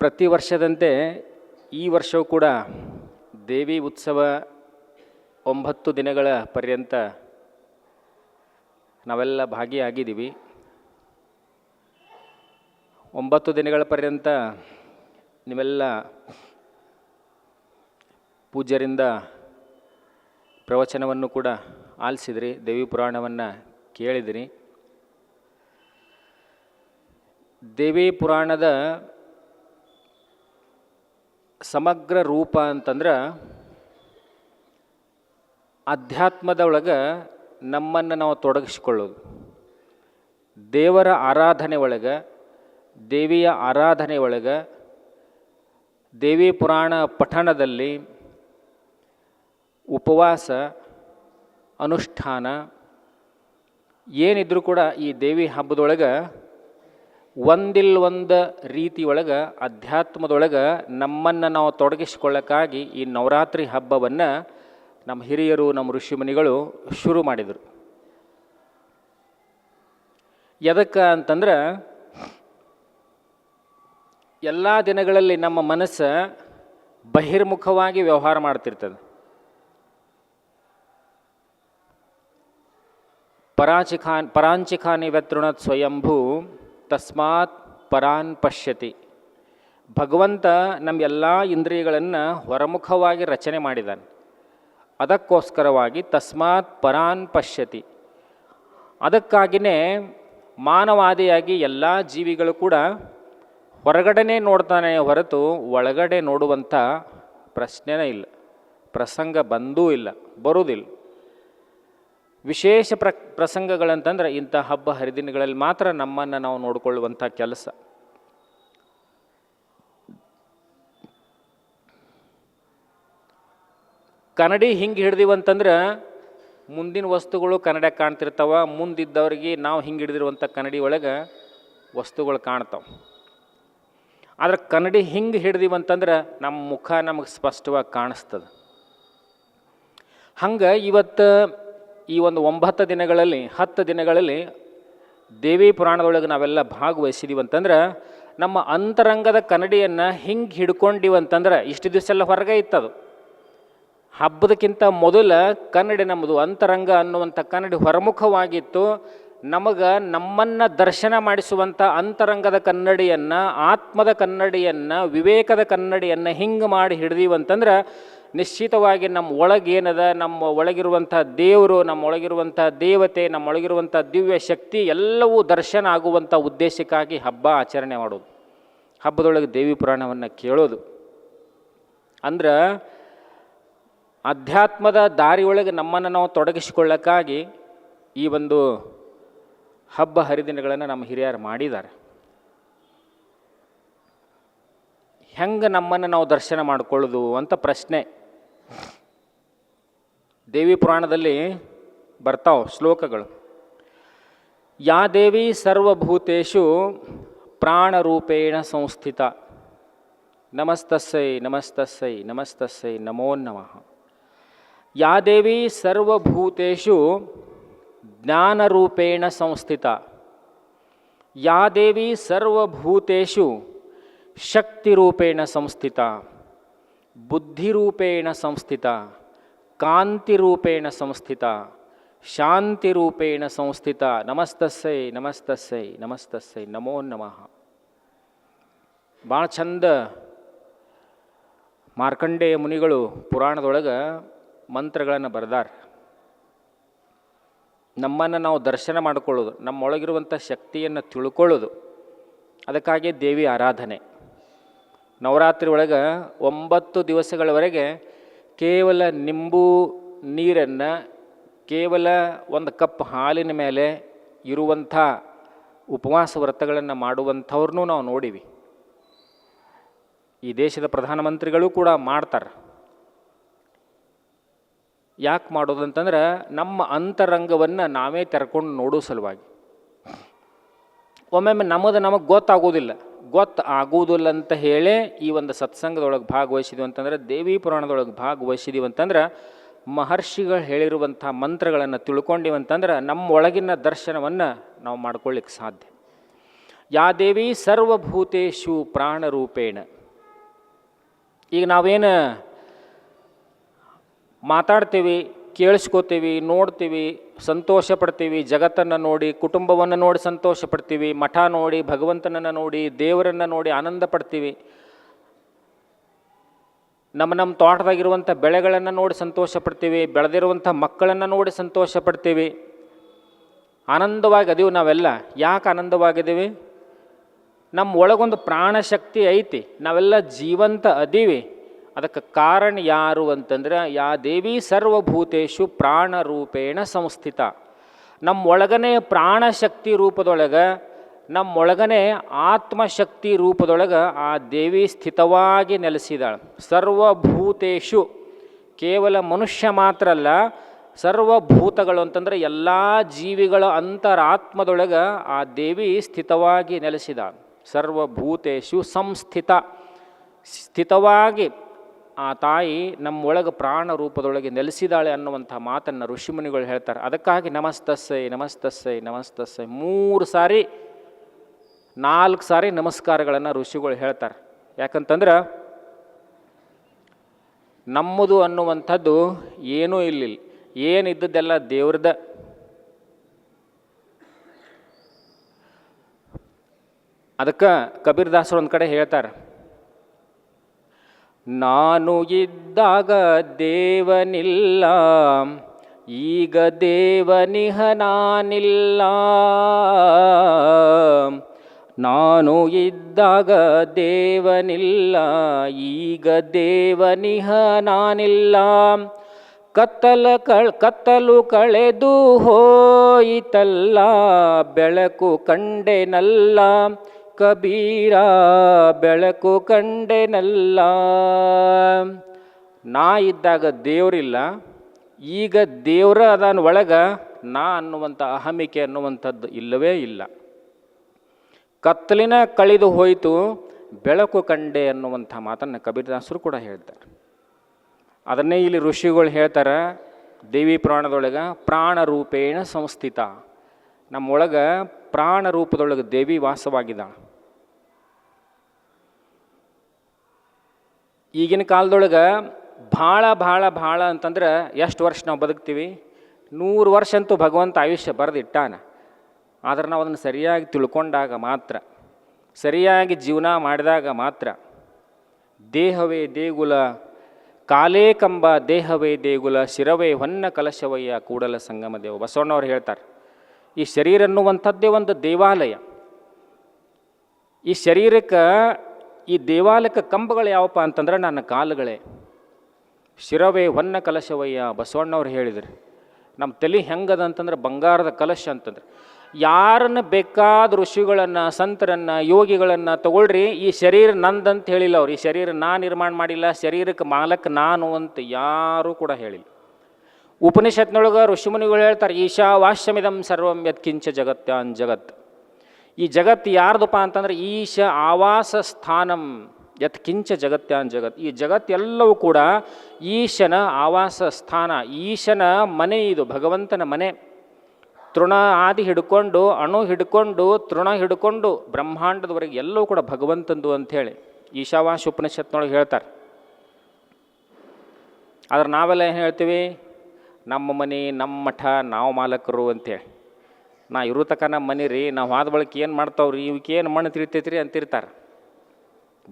ಪ್ರತಿ ವರ್ಷದಂತೆ ಈ ವರ್ಷವೂ ಕೂಡ ದೇವಿ ಉತ್ಸವ ಒಂಬತ್ತು ದಿನಗಳ ಪರ್ಯಂತ ನಾವೆಲ್ಲ ಭಾಗಿಯಾಗಿದ್ದೀವಿ. ಒಂಬತ್ತು ದಿನಗಳ ಪರ್ಯಂತ ನೀವೆಲ್ಲ ಪೂಜ್ಯರಿಂದ ಪ್ರವಚನವನ್ನು ಕೂಡ ಆಲಿಸಿದ್ರಿ, ದೇವಿ ಪುರಾಣವನ್ನು ಕೇಳಿದಿರಿ. ದೇವಿ ಪುರಾಣದ ಸಮಗ್ರ ರೂಪ ಅಂತಂದ್ರೆ ಅಧ್ಯಾತ್ಮದ ಒಳಗೆ ನಮ್ಮನ್ನು ನಾವು ತೊಡಗಿಸ್ಕೊಳ್ಳೋದು. ದೇವರ ಆರಾಧನೆ ಒಳಗೆ, ದೇವಿಯ ಆರಾಧನೆ ಒಳಗೆ, ದೇವಿ ಪುರಾಣ ಪಠಣದಲ್ಲಿ ಉಪವಾಸ, ಅನುಷ್ಠಾನ, ಏನಿದ್ರೂ ಕೂಡ ಈ ದೇವಿ ಹಬ್ಬದೊಳಗೆ ಒಂದಿಲ್ ಒಂದು ರೀತಿ ಒಳಗೆ, ಅಧ್ಯಾತ್ಮದೊಳಗೆ ನಮ್ಮನ್ನು ನಾವು ತೊಡಗಿಸ್ಕೊಳ್ಳೋಕ್ಕಾಗಿ ಈ ನವರಾತ್ರಿ ಹಬ್ಬವನ್ನು ನಮ್ಮ ಹಿರಿಯರು, ನಮ್ಮ ಋಷಿಮುನಿಗಳು ಶುರು ಮಾಡಿದರು. ಎದಕ್ಕೆ ಅಂತಂದ್ರೆ, ಎಲ್ಲ ದಿನಗಳಲ್ಲಿ ನಮ್ಮ ಮನಸ್ಸು ಬಹಿರ್ಮುಖವಾಗಿ ವ್ಯವಹಾರ ಮಾಡ್ತಿರ್ತದೆ. ಪರಾಚಿಖಾನ್, ಪರಾಂಚಿಖಾನಿ ವ್ಯತೃಣತ್ ಸ್ವಯಂಭೂ ತಸ್ಮಾತ್ ಪರಾನ್ ಪಶ್ಯತಿ. ಭಗವಂತ ನಮ್ಮೆಲ್ಲ ಇಂದ್ರಿಯಗಳನ್ನು ಹೊರಮುಖವಾಗಿ ರಚನೆ ಮಾಡಿದ್ದಾನೆ ಅದಕ್ಕೋಸ್ಕರವಾಗಿ ತಸ್ಮಾತ್ ಪರಾನ್ ಪಶ್ಯತಿ. ಅದಕ್ಕಾಗಿಯೇ ಮಾನವಾದಿಯಾಗಿ ಎಲ್ಲ ಜೀವಿಗಳು ಕೂಡ ಹೊರಗಡೆನೇ ನೋಡ್ತಾನೆ ಹೊರತು ಒಳಗಡೆ ನೋಡುವಂಥ ಪ್ರಶ್ನೆನೇ ಇಲ್ಲ. ಪ್ರಸಂಗ ಬಂದೂ ಇಲ್ಲ, ಬರುವುದಿಲ್ಲ. ವಿಶೇಷ ಪ್ರ, ಪ್ರಸಂಗಗಳಂತಂದ್ರೆ ಇಂಥ ಹಬ್ಬ ಹರಿದಿನಗಳಲ್ಲಿ ಮಾತ್ರ ನಮ್ಮನ್ನು ನಾವು ನೋಡಿಕೊಳ್ಳುವಂಥ ಕೆಲಸ. ಕನ್ನಡಿ ಹಿಂಗೆ ಹಿಡ್ದಿವಂತಂದ್ರೆ ಮುಂದಿನ ವಸ್ತುಗಳು ಕನ್ನಡ ಕಾಣ್ತಿರ್ತಾವ, ಮುಂದಿದ್ದವ್ರಿಗೆ ನಾವು ಹಿಂಗೆ ಹಿಡಿದಿರುವಂಥ ಕನ್ನಡಿ ಒಳಗೆ ವಸ್ತುಗಳು ಕಾಣ್ತಾವೆ. ಆದ್ರೆ ಕನ್ನಡಿ ಹಿಂಗೆ ಹಿಡ್ದಿವಂತಂದ್ರೆ ನಮ್ಮ ಮುಖ ನಮಗೆ ಸ್ಪಷ್ಟವಾಗಿ ಕಾಣಿಸ್ತದೆ. ಹಂಗೆ ಇವತ್ತು ಈ ಒಂದು ಒಂಬತ್ತು ದಿನಗಳಲ್ಲಿ, ಹತ್ತು ದಿನಗಳಲ್ಲಿ ದೇವಿ ಪುರಾಣದೊಳಗೆ ನಾವೆಲ್ಲ ಭಾಗವಹಿಸಿದೀವಿ ಅಂತಂದ್ರೆ ನಮ್ಮ ಅಂತರಂಗದ ಕನ್ನಡಿಯನ್ನು ಹಿಂಗೆ ಹಿಡ್ಕೊಂಡಿವಂತಂದ್ರೆ, ಇಷ್ಟು ದಿವಸ ಎಲ್ಲ ಹೊರಗೆ ಇತ್ತದು. ಹಬ್ಬದಕ್ಕಿಂತ ಮೊದಲ ಕನ್ನಡಿ ನಮ್ಮದು ಅಂತರಂಗ ಅನ್ನುವಂಥ ಕನ್ನಡಿ ಹೊರಮುಖವಾಗಿತ್ತು. ನಮಗೆ ನಮ್ಮನ್ನು ದರ್ಶನ ಮಾಡಿಸುವಂಥ ಅಂತರಂಗದ ಕನ್ನಡಿಯನ್ನು, ಆತ್ಮದ ಕನ್ನಡಿಯನ್ನು, ವಿವೇಕದ ಕನ್ನಡಿಯನ್ನು ಹಿಂಗೆ ಮಾಡಿ ಹಿಡ್ದೀವಂತಂದ್ರೆ ನಿಶ್ಚಿತವಾಗಿ ನಮ್ಮ ಒಳಗೇನದ, ನಮ್ಮ ಒಳಗಿರುವಂಥ ದೇವರು, ನಮ್ಮ ಒಳಗಿರುವಂಥ ದೇವತೆ, ನಮ್ಮ ಒಳಗಿರುವಂಥ ದಿವ್ಯ ಶಕ್ತಿ ಎಲ್ಲವೂ ದರ್ಶನ ಆಗುವಂಥ ಉದ್ದೇಶಕ್ಕಾಗಿ ಹಬ್ಬ ಆಚರಣೆ ಮಾಡೋದು. ಹಬ್ಬದೊಳಗೆ ದೇವಿ ಪುರಾಣವನ್ನು ಕೇಳೋದು. ಅಂದ್ರೆ ಅಧ್ಯಾತ್ಮದ ದಾರಿಯೊಳಗೆ ನಮ್ಮನ್ನು ನಾವು ತೊಡಗಿಸಿಕೊಳ್ಳಕ್ಕಾಗಿ ಈ ಒಂದು ಹಬ್ಬ ಹರಿದಿನಗಳನ್ನು ನಮ್ಮ ಹಿರಿಯರು ಮಾಡಿದ್ದಾರೆ. ಹೆಂಗೆ ನಮ್ಮನ್ನು ನಾವು ದರ್ಶನ ಮಾಡಿಕೊಳ್ಳೋದು ಅಂತ ಪ್ರಶ್ನೆ. ದೇವಿ ಪುರಾಣದಲ್ಲಿ ಬರ್ತಾವ ಶ್ಲೋಕಗಳು. ಯಾ ದೇವಿ ಸರ್ವಭೂತೇಶು ಪ್ರಾಣರೂಪೇಣ ಸಂಸ್ಥಿತ. ನಮಸ್ತಸ್ಸೈ ನಮಸ್ತಸ್ಸೈ ನಮಸ್ತಸ್ಸೈ, ನಮೋ ನಮಃ. ಯಾ ದೇವಿ ಸರ್ವಭೂತೇಶು ಜ್ಞಾನರೂಪೇಣ ಸಂಸ್ಥಿತ. ಯಾ ದೇವಿ ಸರ್ವಭೂತೇಶು ಶಕ್ತಿರೂಪೇಣ ಸಂಸ್ಥಿತ. ಬುದ್ಧಿರೂಪೇಣ ಸಂಸ್ಥಿತ, ಕಾಂತಿರೂಪೇಣ ಸಂಸ್ಥಿತ, ಶಾಂತಿರೂಪೇಣ ಸಂಸ್ಥಿತ. ನಮಸ್ತಸ್ಸೈ ನಮಸ್ತಸ್ಸೈ ನಮಸ್ತಸ್ಸೈ. ನಮೋ ನಮಃ. ಭಾಳ ಚಂದ ಮಾರ್ಕಂಡೇಯ ಮುನಿಗಳು ಪುರಾಣದೊಳಗೆ ಮಂತ್ರಗಳನ್ನು ಬರೆದಾರ. ನಮ್ಮನ್ನು ನಾವು ದರ್ಶನ ಮಾಡಿಕೊಳ್ಳೋದು ನಮ್ಮೊಳಗಿರುವಂಥ ಶಕ್ತಿಯನ್ನು ತಿಳ್ಕೊಳ್ಳೋದು. ಅದಕ್ಕಾಗಿ ದೇವಿ ಆರಾಧನೆ. ನವರಾತ್ರಿ ಒಳಗೆ ಒಂಬತ್ತು ದಿವಸಗಳವರೆಗೆ ಕೇವಲ ನಿಂಬು ನೀರನ್ನು ಕೇವಲ ಒಂದು ಕಪ್ ಹಾಲಿನ ಮೇಲೆ ಇರುವಂಥ ಉಪವಾಸ ವ್ರತಗಳನ್ನು ಮಾಡುವಂಥವ್ರನ್ನೂ ನಾವು ನೋಡಿವಿ. ಈ ದೇಶದ ಪ್ರಧಾನಮಂತ್ರಿಗಳು ಕೂಡ ಮಾಡ್ತಾರೆ. ಯಾಕೆ ಮಾಡೋದು ಅಂತಂದ್ರೆ ನಮ್ಮ ಅಂತರಂಗವನ್ನು ನಾವೇ ತೆರ್ಕೊಂಡು ನೋಡೋ ಸಲುವಾಗಿ. ಒಮ್ಮೊಮ್ಮೆ ನಮ್ಮದು ನಮಗೆ ಗೊತ್ತಾಗೋದಿಲ್ಲ. ಗೊತ್ತು ಆಗುವುದಿಲ್ಲ ಅಂತ ಹೇಳಿ ಈ ಒಂದು ಸತ್ಸಂಗದೊಳಗೆ ಭಾಗವಹಿಸಿದ್ವಿ ಅಂತಂದ್ರೆ, ದೇವಿ ಪುರಾಣದೊಳಗೆ ಭಾಗವಹಿಸಿದೀವಿ ಅಂತಂದ್ರೆ, ಮಹರ್ಷಿಗಳು ಹೇಳಿರುವಂಥ ಮಂತ್ರಗಳನ್ನು ತಿಳ್ಕೊಂಡಿವಂತಂದ್ರೆ ನಮ್ಮ ಒಳಗಿನ ದರ್ಶನವನ್ನು ನಾವು ಮಾಡ್ಕೊಳ್ಳಿಕ್ಕೆ ಸಾಧ್ಯ. ಯಾ ದೇವಿ ಸರ್ವಭೂತೇಶು ಪ್ರಾಣರೂಪೇಣ. ಈಗ ನಾವೇನು ಮಾತಾಡ್ತೀವಿ, ಕೇಳಿಸ್ಕೋತೀವಿ, ನೋಡ್ತೀವಿ ಸಂತೋಷ ಪಡ್ತೀವಿ ಜಗತ್ತನ್ನು ನೋಡಿ, ಕುಟುಂಬವನ್ನು ನೋಡಿ ಸಂತೋಷ ಪಡ್ತೀವಿ ಮಠ ನೋಡಿ, ಭಗವಂತನನ್ನು ನೋಡಿ, ದೇವರನ್ನು ನೋಡಿ ಆನಂದ ಪಡ್ತೀವಿ ನಮ್ಮ ನಮ್ಮ ತೋಟದಾಗಿರುವಂಥ ಬೆಳೆಗಳನ್ನು ನೋಡಿ ಸಂತೋಷ ಪಡ್ತೀವಿ ಬೆಳೆದಿರುವಂಥ ಮಕ್ಕಳನ್ನು ನೋಡಿ ಸಂತೋಷ ಪಡ್ತೀವಿ ಆನಂದವಾಗಿ ಅದೀವಿ ನಾವೆಲ್ಲ. ಯಾಕೆ ಆನಂದವಾಗಿದ್ದೀವಿ? ನಮ್ಮ ಒಳಗೊಂದು ಪ್ರಾಣಶಕ್ತಿ ಐತಿ. ನಾವೆಲ್ಲ ಜೀವಂತ ಅದೀವಿ. ಅದಕ್ಕೆ ಕಾರಣ ಯಾರು ಅಂತಂದ್ರೆ, ಯಾ ದೇವಿ ಸರ್ವಭೂತೇಶು ಪ್ರಾಣರೂಪೇಣ ಸಂಸ್ಥಿತ. ನಮ್ಮೊಳಗನೆ ಪ್ರಾಣಶಕ್ತಿ ರೂಪದೊಳಗೆ ನಮ್ಮೊಳಗನೆ ಆತ್ಮಶಕ್ತಿ ರೂಪದೊಳಗೆ ಆ ದೇವಿ ಸ್ಥಿತವಾಗಿ ನೆಲೆಸಿದಾಳೆ. ಸರ್ವಭೂತೇಶು ಕೇವಲ ಮನುಷ್ಯ ಮಾತ್ರ ಅಲ್ಲ, ಸರ್ವಭೂತಗಳು ಅಂತಂದರೆ ಎಲ್ಲ ಜೀವಿಗಳ ಅಂತರಾತ್ಮದೊಳಗೆ ಆ ದೇವಿ ಸ್ಥಿತವಾಗಿ ನೆಲೆಸಿದ ಸರ್ವಭೂತೇಶು ಸಂಸ್ಥಿತ. ಸ್ಥಿತವಾಗಿ ಆ ತಾಯಿ ನಮ್ಮೊಳಗೆ ಪ್ರಾಣ ರೂಪದೊಳಗೆ ನೆಲೆಸಿದಾಳೆ ಅನ್ನುವಂಥ ಮಾತನ್ನು ಋಷಿಮುನಿಗಳು ಹೇಳ್ತಾರೆ. ಅದಕ್ಕಾಗಿ ನಮಸ್ತಸ್ಸೈ ನಮಸ್ತಸ್ಸೈ ನಮಸ್ತಸ್ಸೈ. ಮೂರು ಸಾರಿ, ನಾಲ್ಕು ಸಾರಿ ನಮಸ್ಕಾರಗಳನ್ನು ಋಷಿಗಳು ಹೇಳ್ತಾರೆ. ಯಾಕಂತಂದ್ರೆ, ನಮ್ಮದು ಅನ್ನುವಂಥದ್ದು ಏನೂ ಇಲ್ಲಿಲ್ಲ. ಏನಿದ್ದದ್ದೆಲ್ಲ ದೇವ್ರದ. ಅದಕ್ಕೆ ಕಬೀರ್ದಾಸರು ಒಂದು ಕಡೆ ಹೇಳ್ತಾರೆ. ನಾನು ಇದ್ದಾಗ ದೇವನಿಲ್ಲ, ಈಗ ದೇವನಿಹ ನಾನಿಲ್ಲ. ನಾನು ಇದ್ದಾಗ ದೇವನಿಲ್ಲ, ಈಗ ದೇವನಿಹ ನಾನಿಲ್ಲ. ಕತ್ತಲ ಕಳ್, ಕತ್ತಲು ಕಳೆದು ಹೋಯಿತಲ್ಲ, ಬೆಳಕು ಕಂಡೆನಲ್ಲ ಕಬೀರ ಬೆಳಕು ಕಂಡೆನಲ್ಲ. ನಾ ಇದ್ದಾಗ ದೇವರಿಲ್ಲ, ಈಗ ದೇವರ ಅದನ್ನ ಒಳಗ ನಾ ಅನ್ನುವಂಥ ಅಹಮಿಕೆ ಅನ್ನುವಂಥದ್ದು ಇಲ್ಲವೇ ಇಲ್ಲ. ಕತ್ತಲಿನ ಕಳೆದು ಹೋಯಿತು, ಬೆಳಕು ಕಂಡೆ ಅನ್ನುವಂಥ ಮಾತನ್ನು ಕಬೀರದಾಸರು ಕೂಡ ಹೇಳ್ತಾರೆ. ಅದನ್ನೇ ಇಲ್ಲಿ ಋಷಿಗಳು ಹೇಳ್ತಾರೆ, ದೇವಿ ಪ್ರಾಣದೊಳಗೆ ಪ್ರಾಣ ರೂಪೇಣ ಸಂಸ್ಥಿತ. ನಮ್ಮೊಳಗೆ ಪ್ರಾಣ ರೂಪದೊಳಗೆ ದೇವಿ ವಾಸವಾಗಿದ್ದಾಳೆ. ಈಗಿನ ಕಾಲದೊಳಗೆ ಭಾಳ ಭಾಳ ಭಾಳ ಅಂತಂದ್ರೆ ಎಷ್ಟು ವರ್ಷ ನಾವು ಬದುಕ್ತೀವಿ? ನೂರು ವರ್ಷ ಅಂತೂ ಭಗವಂತ ಆಯುಷ್ಯ ಬರೆದಿಟ್ಟಾನ. ಆದರೆ ನಾವು ಅದನ್ನು ಸರಿಯಾಗಿ ತಿಳ್ಕೊಂಡಾಗ ಮಾತ್ರ, ಸರಿಯಾಗಿ ಜೀವನ ಮಾಡಿದಾಗ ಮಾತ್ರ ದೇಹವೇ ದೇಗುಲ, ಕಾಲೇ ಕಂಬ ದೇಹವೇ ದೇಗುಲ, ಶಿರವೇ ಹೊನ್ನ ಕಲಶವಯ್ಯ ಕೂಡಲ ಸಂಗಮ ದೇವ. ಬಸವಣ್ಣವ್ರು ಹೇಳ್ತಾರೆ, ಈ ಶರೀರ ಅನ್ನುವಂಥದ್ದೇ ಒಂದು ದೇವಾಲಯ. ಈ ಶರೀರಕ್ಕೆ ಈ ದೇವಾಲಯಕ್ಕೆ ಕಂಬಗಳು ಯಾವಪ್ಪ ಅಂತಂದ್ರೆ ನನ್ನ ಕಾಲುಗಳೇ. ಶಿರವೇ ಹೊನ್ನ ಕಲಶವಯ್ಯ ಬಸವಣ್ಣವ್ರು ಹೇಳಿದರು. ನಮ್ಮ ತಲೆ ಹೆಂಗದ ಅಂತಂದ್ರೆ ಬಂಗಾರದ ಕಲಶ ಅಂತಂದ್ರೆ. ಯಾರನ್ನು ಬೇಕಾದ ಋಷಿಗಳನ್ನು, ಸಂತರನ್ನು, ಯೋಗಿಗಳನ್ನು ತಗೊಳ್ರಿ, ಈ ಶರೀರ ನಂದಂತ ಹೇಳಿಲ್ಲ ಅವ್ರು. ಈ ಶರೀರ ನಾ ನಿರ್ಮಾಣ ಮಾಡಿಲ್ಲ, ಶರೀರಕ್ಕೆ ಮಾಲಕ್ ನಾನು ಅಂತ ಯಾರೂ ಕೂಡ ಹೇಳಿಲ್ಲ. ಉಪನಿಷತ್ನೊಳಗೆ ಋಷಿಮುನಿಗಳು ಹೇಳ್ತಾರೆ ಈಶಾ ವಾಶ್ಯಮಿದಂ ಸರ್ವಂ ಯತ್ಕಿಂಚ ಜಗತ್ಯಾನ್ ಜಗತ್. ಈ ಜಗತ್ತು ಯಾರ್ದಪ್ಪ ಅಂತಂದ್ರೆ ಈಶ ಆವಾಸ ಸ್ಥಾನಂ ಯತ್ಕಿಂಚ ಜಗತ್ಯಾನ್ ಜಗತ್. ಈ ಜಗತ್ತೆಲ್ಲವೂ ಕೂಡ ಈಶನ ಆವಾಸ ಸ್ಥಾನ, ಈಶನ ಮನೆ ಇದು, ಭಗವಂತನ ಮನೆ. ತೃಣ ಆದಿ ಹಿಡ್ಕೊಂಡು, ಅಣು ಹಿಡ್ಕೊಂಡು, ತೃಣ ಹಿಡ್ಕೊಂಡು, ಬ್ರಹ್ಮಾಂಡದವರೆಗೆ ಎಲ್ಲವೂ ಕೂಡ ಭಗವಂತಂದು ಅಂಥೇಳಿ ಈಶಾವಾಸ ಉಪನಿಷತ್ನೊಳಗೆ ಹೇಳ್ತಾರೆ. ಆದ್ರೆ ನಾವೆಲ್ಲ ಏನು ಹೇಳ್ತೀವಿ? ನಮ್ಮ ಮನೆ, ನಮ್ಮ ಮಠ, ನಾವು ಮಾಲಕರು ಅಂತೇಳಿ ನಾ ಇರೋ ತಕ ನಮ್ಮ ಮನೆ ರೀ, ನಾವು ಹಾದ ಬಳಿಕ ಏನು ಮಾಡ್ತಾವ್ರಿ? ಇವಕ್ಕೆ ಏನು ಮಣ್ಣು ತಿಳಿತೈತ್ರಿ ಅಂತಿರ್ತಾರೆ.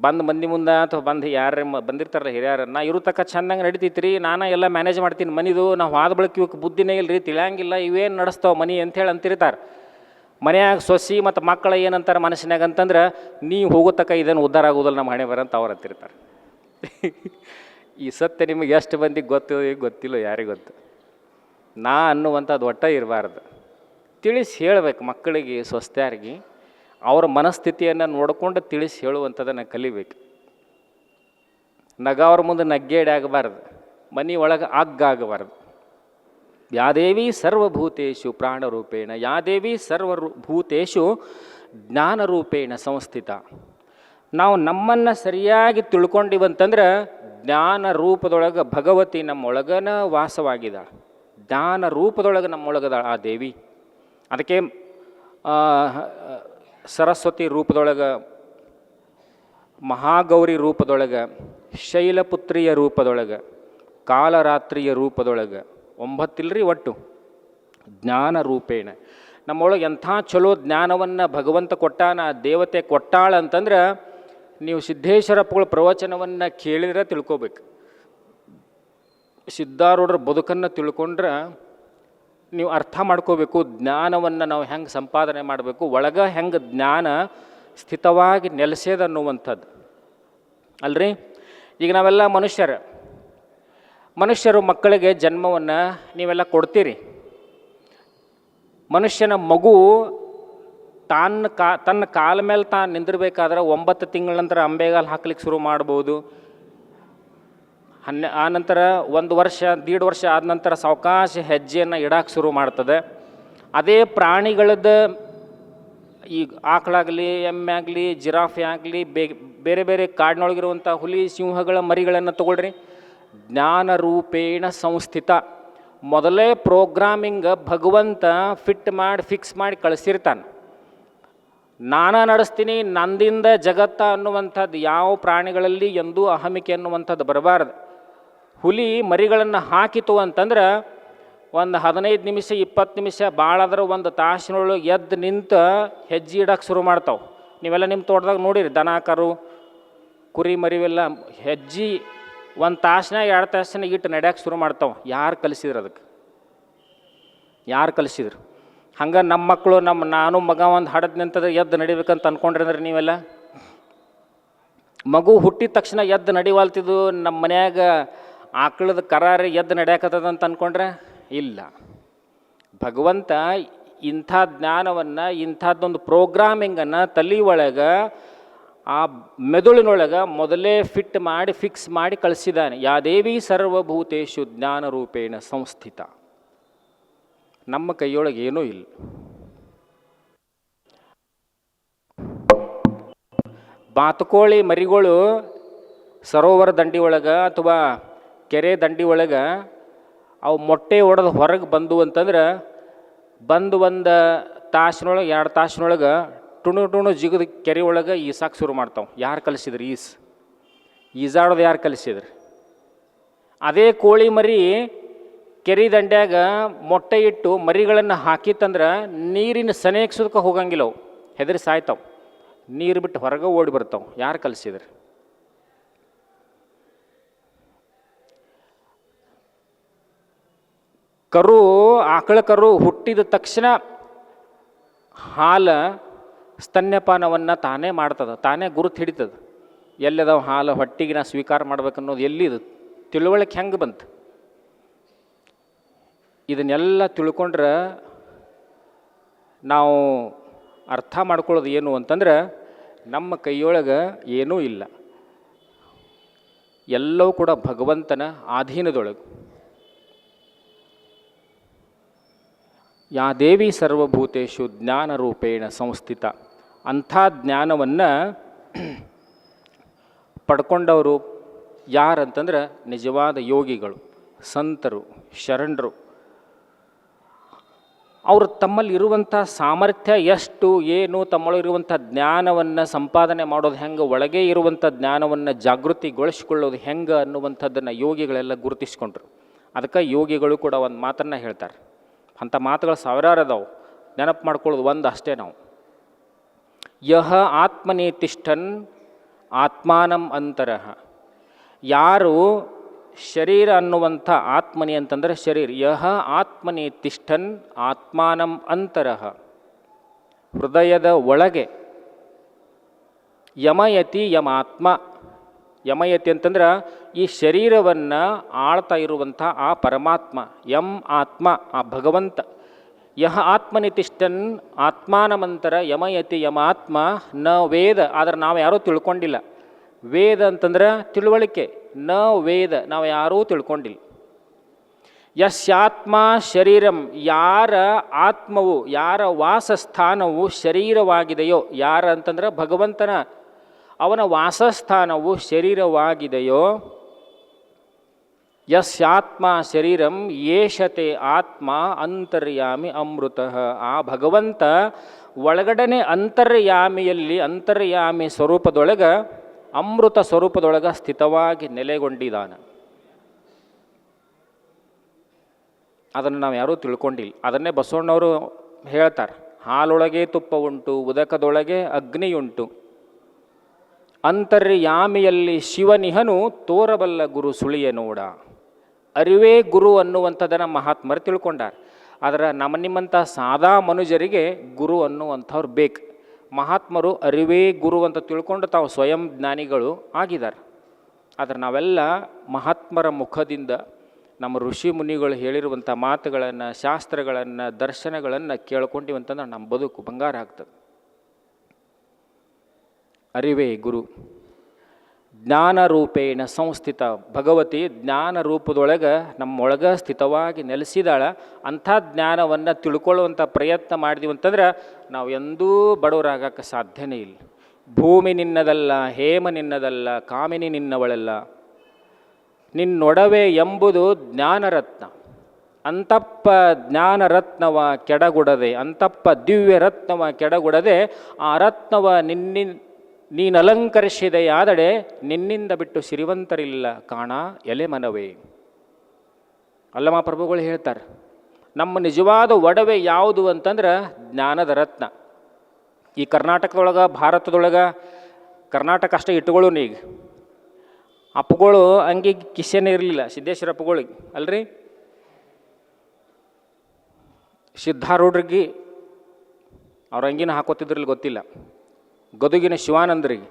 ಬಂದು ಮಂದಿ ಮುಂದೆ ಅಥವಾ ಬಂದು ಯಾರು ಬಂದಿರ್ತಾರಲ್ಲ ಹಿರಿಯರು, ನಾ ಇರೋ ತಕ ಚಂದಂಗೆ ನಡಿತೈತ್ರಿ, ನಾನು ಎಲ್ಲ ಮ್ಯಾನೇಜ್ ಮಾಡ್ತೀನಿ ಮನಿದು, ನಾವು ಹಾದ ಬಳಿಕ ಇವಕ್ಕೆ ಬುದ್ಧಿನೇ ಇಲ್ಲ ರೀ ತಿಳಿಯಂಗಿಲ್ಲ, ಇವೇನು ನಡೆಸ್ತಾವ ಮನಿ ಅಂತೇಳಿ ಅಂತಿರ್ತಾರೆ. ಮನೆಯಾಗ ಸೊಸಿ ಮತ್ತು ಮಕ್ಕಳ ಏನಂತಾರೆ ಮನಸ್ಸಿನಾಗ ಅಂತಂದ್ರೆ ನೀವು ಹೋಗೋ ಇದನ್ನು ಉದ್ಧಾರ ಆಗೋದಿಲ್ಲ ನಮ್ಮ ಹಣೆ ಬರಂತ ಅವ್ರು ಅಂತಿರ್ತಾರೆ. ಈ ಸತ್ಯ ನಿಮಗೆ ಎಷ್ಟು ಮಂದಿಗೆ ಗೊತ್ತು ಗೊತ್ತಿಲ್ಲ ಯಾರಿಗೆ ಗೊತ್ತು. ನಾ ಅನ್ನುವಂಥದ್ದು ಒಟ್ಟ ಇರಬಾರ್ದು. ತಿಳಿಸಿ ಹೇಳ್ಬೇಕು ಮಕ್ಕಳಿಗೆ ಸ್ವಸ್ಥರಿಗೆ ಅವರ ಮನಸ್ಥಿತಿಯನ್ನು ನೋಡಿಕೊಂಡು ತಿಳಿಸಿ ಹೇಳುವಂಥದ್ದನ್ನು ಕಲಿಬೇಕು. ನಗವ್ರ ಮುಂದೆ ನಗ್ಗೇಡಿ ಆಗಬಾರ್ದು ಮನೆ ಒಳಗೆ ಆಗ್ಗಾಗಬಾರ್ದು ಯಾದೇವಿ ಸರ್ವಭೂತೇಶು ಪ್ರಾಣರೂಪೇಣ, ಯಾದೇವಿ ಸರ್ವ ಭೂತೇಶು ಜ್ಞಾನರೂಪೇಣ ಸಂಸ್ಥಿತ. ನಾವು ನಮ್ಮನ್ನು ಸರಿಯಾಗಿ ತಿಳ್ಕೊಂಡಿವಂತಂದ್ರೆ ಜ್ಞಾನ ರೂಪದೊಳಗೆ ಭಗವತಿ ನಮ್ಮೊಳಗನ ವಾಸವಾಗಿದ್ದಾಳೆ ಜ್ಞಾನ ರೂಪದೊಳಗೆ ನಮ್ಮೊಳಗದಾಳ ಆ ದೇವಿ. ಅದಕ್ಕೆ ಸರಸ್ವತಿ ರೂಪದೊಳಗೆ, ಮಹಾಗೌರಿ ರೂಪದೊಳಗೆ, ಶೈಲಪುತ್ರಿಯ ರೂಪದೊಳಗೆ, ಕಾಲರಾತ್ರಿಯ ರೂಪದೊಳಗೆ, ಒಂಬತ್ತಿಲ್ರಿ ಒಟ್ಟು, ಜ್ಞಾನ ರೂಪೇಣ. ನಮ್ಮೊಳಗೆ ಎಂಥ ಚಲೋ ಜ್ಞಾನವನ್ನು ಭಗವಂತ ಕೊಟ್ಟಾನ, ದೇವತೆ ಕೊಟ್ಟಾಳ ಅಂತಂದ್ರೆ, ನೀವು ಸಿದ್ದೇಶ್ವರಪ್ಪಗಳ ಪ್ರವಚನವನ್ನು ಕೇಳಿದ್ರೆ ತಿಳ್ಕೊಬೇಕು. ಸಿದ್ಧಾರೂಢರ ಬದುಕನ್ನು ತಿಳ್ಕೊಂಡ್ರೆ ನೀವು ಅರ್ಥ ಮಾಡ್ಕೋಬೇಕು, ಜ್ಞಾನವನ್ನು ನಾವು ಹೆಂಗೆ ಸಂಪಾದನೆ ಮಾಡಬೇಕು, ಒಳಗೆ ಹೆಂಗೆ ಜ್ಞಾನ ಸ್ಥಿತವಾಗಿ ನೆಲೆಸೇದು ಅನ್ನುವಂಥದ್ದು. ಅಲ್ರಿ? ಈಗ ನಾವೆಲ್ಲ ಮನುಷ್ಯರು. ಮನುಷ್ಯರು ಮಕ್ಕಳಿಗೆ ಜನ್ಮವನ್ನು ನೀವೆಲ್ಲ ಕೊಡ್ತೀರಿ. ಮನುಷ್ಯನ ಮಗು ತನ್ನ ಕಾ, ತನ್ನ ಕಾಲ ಮೇಲೆ ತಾನು ನಿಂದಿರಬೇಕಾದ್ರೆ ಒಂಬತ್ತು ತಿಂಗಳ ನಂತರ ಅಂಬೆಗಾಲು ಹಾಕ್ಲಿಕ್ಕೆ ಶುರು ಮಾಡ್ಬೋದು. ಹನ್ನೆ, ಆ ನಂತರ ಒಂದು ವರ್ಷ, ದೀಡ್ ವರ್ಷ ಆದ ನಂತರ ಸಾವಕಾಶ ಹೆಜ್ಜೆಯನ್ನು ಇಡಕ್ಕೆ ಶುರು ಮಾಡ್ತದೆ. ಅದೇ ಪ್ರಾಣಿಗಳದ್ದು ಈಗ ಆಕಳಾಗಲಿ ಎಮ್ಮೆ ಆಗಲಿ, ಜಿರಾಫೆ ಆಗಲಿ ಬೇರೆ ಬೇರೆ ಕಾಡಿನೊಳಗಿರುವಂಥ ಹುಲಿ, ಸಿಂಹಗಳ ಮರಿಗಳನ್ನು ತಗೊಳ್ರಿ. ಜ್ಞಾನ ರೂಪೇಣ ಸಂಸ್ಥಿತ. ಮೊದಲೇ ಪ್ರೋಗ್ರಾಮಿಂಗ್ ಭಗವಂತ ಫಿಟ್ ಮಾಡಿ, ಫಿಕ್ಸ್ ಮಾಡಿ ಕಳಿಸಿರ್ತಾನೆ. ನಾನ ನಡೆಸ್ತೀನಿ, ನಂದಿಂದ ಜಗತ್ತ ಅನ್ನುವಂಥದ್ದು ಯಾವ ಪ್ರಾಣಿಗಳಲ್ಲಿ ಎಂದೂ ಅಹಮಿಕೆ ಅನ್ನುವಂಥದ್ದು ಬರಬಾರ್ದು. ಹುಲಿ ಮರಿಗಳನ್ನು ಹಾಕಿತು ಅಂತಂದ್ರೆ ಒಂದು ಹದಿನೈದು ನಿಮಿಷ, ಇಪ್ಪತ್ತು ನಿಮಿಷ ಭಾಳಾದ್ರೆ ಒಂದು ತಾಸಿನೊಳಗೆ ಎದ್ದು ನಿಂತು ಹೆಜ್ಜೆ ಇಡಕ್ಕೆ ಶುರು ಮಾಡ್ತಾವೆ. ನೀವೆಲ್ಲ ನಿಮ್ಮ ತೋಟದಾಗ ನೋಡಿರಿ ದನ ಕರು ಕುರಿ ಮರಿವೆಲ್ಲ ಹೆಜ್ಜೆ ಒಂದು ತಾಸಿನಾಗ ಎರಡು ತಾಸಿನಾಗ ಇಟ್ಟು ನಡೆಯಕ್ಕೆ ಶುರು ಮಾಡ್ತಾವೆ. ಯಾರು ಕಲಿಸಿದ್ರು ಅದಕ್ಕೆ ಯಾರು ಕಲಿಸಿದ್ರು? ಹಂಗೆ ನಮ್ಮ ಮಕ್ಕಳು ನಮ್ಮ ನಾನು, ಮಗ ಒಂದು ಹಡದ್ ನಿಂತದ ಎದ್ದು ನಡಿಬೇಕಂತ ಅಂದ್ಕೊಂಡ್ರಿ ನೀವೆಲ್ಲ? ಮಗು ಹುಟ್ಟಿದ ತಕ್ಷಣ ಎದ್ದು ನಡಿವಾಲ್ತಿದ್ದು ನಮ್ಮ ಮನ್ಯಾಗ ಆಕಳದ ಕರಾರಿ ಎದ್ದು ನಡೆಯಕತ್ತದ ಅಂತ ಅನ್ಕೊಂಡ್ರೆ ಇಲ್ಲ. ಭಗವಂತ ಇಂಥ ಜ್ಞಾನವನ್ನು, ಇಂಥದ್ದೊಂದು ಪ್ರೋಗ್ರಾಮಿಂಗನ್ನು ತಲೆ ಒಳಗೆ ಆ ಮೆದುಳಿನೊಳಗೆ ಮೊದಲೇ ಫಿಟ್ ಮಾಡಿ, ಫಿಕ್ಸ್ ಮಾಡಿ ಕಳಿಸಿದ್ದಾನೆ. ಯಾದೇವಿ ಸರ್ವಭೂತೇಶು ಜ್ಞಾನ ರೂಪೇಣ ಸಂಸ್ಥಿತ. ನಮ್ಮ ಕೈಯೊಳಗೆ ಏನೂ ಇಲ್ಲ. ಬಾತುಕೋಳಿ ಮರಿಗಳು ಸರೋವರ ದಂಡಿ ಒಳಗೆ ಅಥವಾ ಕೆರೆ ದಂಡಿ ಒಳಗೆ ಅವು ಮೊಟ್ಟೆ ಒಡೆದು ಹೊರಗೆ ಬಂದು ಅಂತಂದ್ರೆ ಬಂದು ಒಂದು ತಾಸಿನೊಳಗೆ, ಎರಡು ತಾಸಿನೊಳಗೆ ಟುಣು ಟುಣು ಜಿಗದ ಕೆರೆ ಒಳಗೆ ಈಸಾಕ್ ಶುರು ಮಾಡ್ತಾವೆ. ಯಾರು ಕಲಿಸಿದ್ರಿ ಈಸ್? ಈಜಾಡೋದು ಯಾರು ಕಲಿಸಿದ್ರು? ಅದೇ ಕೋಳಿ ಮರಿ ಕೆರೆ ದಂಡ್ಯಾಗ ಮೊಟ್ಟೆ ಇಟ್ಟು ಮರಿಗಳನ್ನು ಹಾಕಿತ್ತಂದ್ರೆ ನೀರಿನ ಸನೇಕ್ಸೋದಕ್ಕೆ ಹೋಗಂಗಿಲ್ಲ ಅವು ಹೆದರಿ ಸಾಯ್ತಾವೆ. ನೀರು ಬಿಟ್ಟು ಹೊರಗೆ ಓಡಿ ಬರ್ತಾವೆ. ಯಾರು ಕಲಿಸಿದ್ರಿ? ಕರು, ಆಕಳ ಕರು ಹುಟ್ಟಿದ ತಕ್ಷಣ ಹಾಲು ಸ್ತನ್ಯಪಾನವನ್ನು ತಾನೇ ಮಾಡ್ತದೆ, ತಾನೇ ಗುರುತು ಹಿಡಿತದೆ. ಎಲ್ಲಿದಾವ ಹಾಲು ಹೊಟ್ಟಿಗೆ ನಾ ಸ್ವೀಕಾರ ಮಾಡ್ಬೇಕನ್ನೋದು ಎಲ್ಲಿದು? ತಿಳುವಳಿಕೆ ಹೆಂಗೆ ಬಂತು? ಇದನ್ನೆಲ್ಲ ತಿಳ್ಕೊಂಡ್ರೆ ನಾವು ಅರ್ಥ ಮಾಡ್ಕೊಳ್ಳೋದು ಏನು ಅಂತಂದ್ರೆ ನಮ್ಮ ಕೈಯೊಳಗೆ ಏನೂ ಇಲ್ಲ. ಎಲ್ಲವೂ ಕೂಡ ಭಗವಂತನ ಅಧೀನದೊಳಗೆ ಯಾ ದೇವಿ ಸರ್ವಭೂತೇಶು ಜ್ಞಾನ ರೂಪೇಣ ಸಂಸ್ಥಿತ. ಅಂಥ ಜ್ಞಾನವನ್ನು ಪಡ್ಕೊಂಡವರು ಯಾರಂತಂದ್ರೆ ನಿಜವಾದ ಯೋಗಿಗಳು, ಸಂತರು, ಶರಣರು. ಅವರು ತಮ್ಮಲ್ಲಿರುವಂಥ ಸಾಮರ್ಥ್ಯ ಎಷ್ಟು, ಏನು ತಮ್ಮಲ್ಲಿರುವಂಥ ಜ್ಞಾನವನ್ನು ಸಂಪಾದನೆ ಮಾಡೋದು ಹೆಂಗೆ, ಒಳಗೆ ಇರುವಂಥ ಜ್ಞಾನವನ್ನು ಜಾಗೃತಿಗೊಳಿಸ್ಕೊಳ್ಳೋದು ಹೆಂಗೆ ಅನ್ನುವಂಥದ್ದನ್ನು ಯೋಗಿಗಳೆಲ್ಲ ಗುರುತಿಸ್ಕೊಂಡ್ರು. ಅದಕ್ಕೆ ಯೋಗಿಗಳು ಕೂಡ ಒಂದು ಮಾತನ್ನು ಹೇಳ್ತಾರೆ. ಅಂಥ ಮಾತುಗಳು ಸಾವಿರಾರು ಅದಾವು. ನೆನಪು ಮಾಡ್ಕೊಳ್ಳೋದು ಒಂದು ಅಷ್ಟೇ ನಾವು. ಯಹ ಆತ್ಮನೇತಿಷ್ಠನ್ ಆತ್ಮಾನಂ ಅಂತರಹ. ಯಾರು ಶರೀರ ಅನ್ನುವಂಥ ಆತ್ಮನಿ ಅಂತಂದರೆ ಶರೀರ. ಯಹ ಆತ್ಮನೇತಿಷ್ಠನ್ ಆತ್ಮಾನಂ ಅಂತರಹ. ಹೃದಯದ ಒಳಗೆ ಯಮಯತಿ ಯಮಾತ್ಮ ಯಮಯತಿ ಅಂತಂದ್ರೆ ಈ ಶರೀರವನ್ನು ಆಳ್ತಾ ಇರುವಂಥ ಆ ಪರಮಾತ್ಮ, ಯಂ ಆತ್ಮ, ಆ ಭಗವಂತ. ಯಹ ಆತ್ಮನಿತಿಷ್ಠನ್ ಆತ್ಮಾನಮಂತರ ಯಮಯತಿ ಯಮಾತ್ಮ ನ ವೇದ, ಆದರೆ ನಾವು ಯಾರೂ ತಿಳ್ಕೊಂಡಿಲ್ಲ. ವೇದ ಅಂತಂದ್ರೆ ತಿಳುವಳಿಕೆ, ನ ವೇದ ನಾವು ಯಾರೂ ತಿಳ್ಕೊಂಡಿಲ್ಲ. ಯಸ್ಯಾತ್ಮ ಶರೀರಂ, ಯಾರ ಆತ್ಮವು, ಯಾರ ವಾಸಸ್ಥಾನವು ಶರೀರವಾಗಿದೆಯೋ, ಯಾರ ಅಂತಂದ್ರೆ ಭಗವಂತನ ಅವನ ವಾಸಸ್ಥಾನವು ಶರೀರವಾಗಿದೆಯೋ? ಯಸ್ಯಾತ್ಮ ಶರೀರಂ ಯೇಷತೆ ಆತ್ಮ ಅಂತರ್ಯಾಮಿ ಅಮೃತ. ಆ ಭಗವಂತ ಒಳಗಡನೆ ಅಂತರ್ಯಾಮಿಯಲ್ಲಿ ಅಂತರ್ಯಾಮಿ ಸ್ವರೂಪದೊಳಗೆ ಅಮೃತ ಸ್ವರೂಪದೊಳಗೆ ಸ್ಥಿತವಾಗಿ ನೆಲೆಗೊಂಡಿದ್ದಾನೆ ಅದನ್ನು ನಾವು ಯಾರೂ ತಿಳ್ಕೊಂಡಿಲ್ಲ. ಅದನ್ನೇ ಬಸವಣ್ಣವರು ಹೇಳ್ತಾರೆ. ಹಾಲೊಳಗೆ ತುಪ್ಪ ಉಂಟು, ಉದಕದೊಳಗೆ ಅಗ್ನಿಯುಂಟು. ಅಂತರ್ಯಾಮಿಯಲ್ಲಿ ಶಿವನಿಹನು, ತೋರಬಲ್ಲ ಗುರು ಸುಳಿಯ ನೋಡ. ಅರಿವೇ ಗುರು ಅನ್ನುವಂಥದ್ದನ್ನು ಮಹಾತ್ಮರು ತಿಳ್ಕೊಂಡಾರ. ಆದರೆ ನಮ್ಮ ನಿಮ್ಮಂಥ ಸಾದಾ ಮನುಜರಿಗೆ ಗುರು ಅನ್ನುವಂಥವ್ರು ಬೇಕು. ಮಹಾತ್ಮರು ಅರಿವೇ ಗುರು ಅಂತ ತಿಳ್ಕೊಂಡು ತಾವು ಸ್ವಯಂ ಜ್ಞಾನಿಗಳು ಆಗಿದ್ದಾರೆ ಆದರೆ ನಾವೆಲ್ಲ ಮಹಾತ್ಮರ ಮುಖದಿಂದ ನಮ್ಮ ಋಷಿ ಮುನಿಗಳು ಹೇಳಿರುವಂಥ ಮಾತುಗಳನ್ನು, ಶಾಸ್ತ್ರಗಳನ್ನು, ದರ್ಶನಗಳನ್ನು ಕೇಳ್ಕೊಂಡಿವಂತಂದ್ರೆ ನಮ್ಮ ಬದುಕು ಬಂಗಾರ ಆಗ್ತದೆ. ಅರಿವೇ ಗುರು. ಜ್ಞಾನ ರೂಪೇಣ ಸಂಸ್ಥಿತ. ಭಗವತಿ ಜ್ಞಾನ ರೂಪದೊಳಗೆ ನಮ್ಮೊಳಗೆ ಸ್ಥಿತವಾಗಿ ನೆಲೆಸಿದಾಳ. ಅಂಥ ಜ್ಞಾನವನ್ನು ತಿಳ್ಕೊಳ್ಳುವಂಥ ಪ್ರಯತ್ನ ಮಾಡಿದೀವಿ ಅಂತಂದ್ರೆ ನಾವು ಎಂದೂ ಬಡವರಾಗಕ್ಕೆ ಸಾಧ್ಯನೇ ಇಲ್ಲ. ಭೂಮಿ ನಿನ್ನದಲ್ಲ, ಹೇಮ ನಿನ್ನದಲ್ಲ, ಕಾಮಿನಿ ನಿನ್ನವಳಲ್ಲ. ನಿನ್ನೊಡವೆ ಎಂಬುದು ಜ್ಞಾನರತ್ನ. ಅಂತಪ್ಪ ಜ್ಞಾನರತ್ನವ ಕೆಡಗುಡದೆ, ಅಂತಪ್ಪ ದಿವ್ಯ ರತ್ನವ ಕೆಡಗುಡದೆ, ಆ ರತ್ನವ ನಿನ್ನಿ ನೀನು ಅಲಂಕರಿಸಿದೆಯಾದಡೆ ನಿನ್ನಿಂದ ಬಿಟ್ಟು ಸಿರಿವಂತರಿಲ್ಲ ಕಾಣ ಎಲೆ ಮನವೇ. ಅಲ್ಲಮ ಪ್ರಭುಗಳು ಹೇಳ್ತಾರೆ, ನಮ್ಮ ನಿಜವಾದ ಒಡವೆ ಯಾವುದು ಅಂತಂದ್ರೆ ಜ್ಞಾನದ ರತ್ನ. ಈ ಕರ್ನಾಟಕದೊಳಗೆ, ಭಾರತದೊಳಗೆ ಕರ್ನಾಟಕ ಅಷ್ಟೇ ಇಟ್ಟುಗಳು ಈಗ ಅಪ್ಪುಗಳು ಹಂಗೆ ಕಿಸೆನೇ ಇರಲಿಲ್ಲ ಸಿದ್ದೇಶ್ವರ ಅಪ್ಪುಗಳಿಗೆ ಅಲ್ರಿ? ಸಿದ್ಧಾರೂಢರಿಗೆ ಅವ್ರ ಅಂಗಿನ ಹಾಕೋತಿದ್ರಲ್ಲಿ ಗೊತ್ತಿಲ್ಲ. ಗದುಗಿನ ಶಿವಾನಂದರಿಗೆ